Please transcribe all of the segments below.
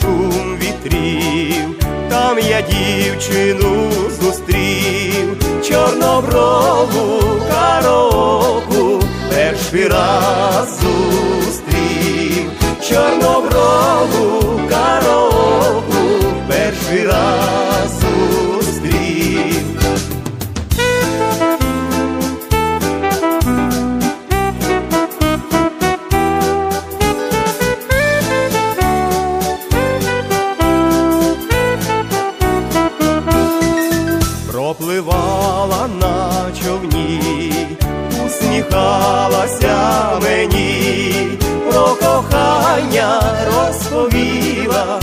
шум вітрів, там я дівчину зустрів, чорноброву кароку, перший раз зустрів, чорноброву пропливала на човні, усміхалася мені, про кохання розповіла,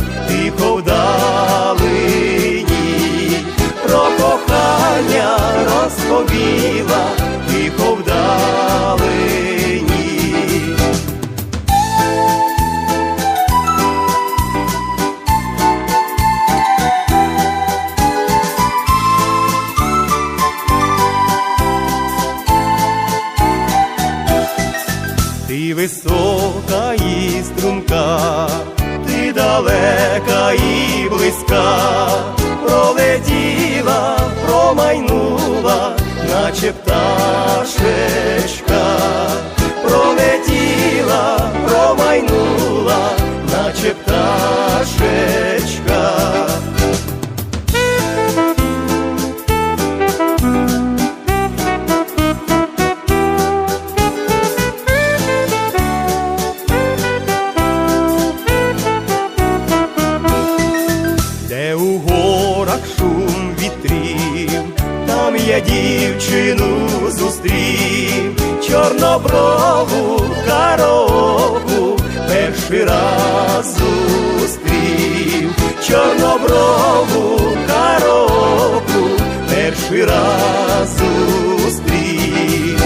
Ти висока і струнка, ти далека і близька, пролетіла, промайнула, наче пташечка, пролетіла, шум вітрів, там я дівчину зустрів, чорноброву кароку, перший раз зустрів, чорноброву кароку, перший раз зустрів.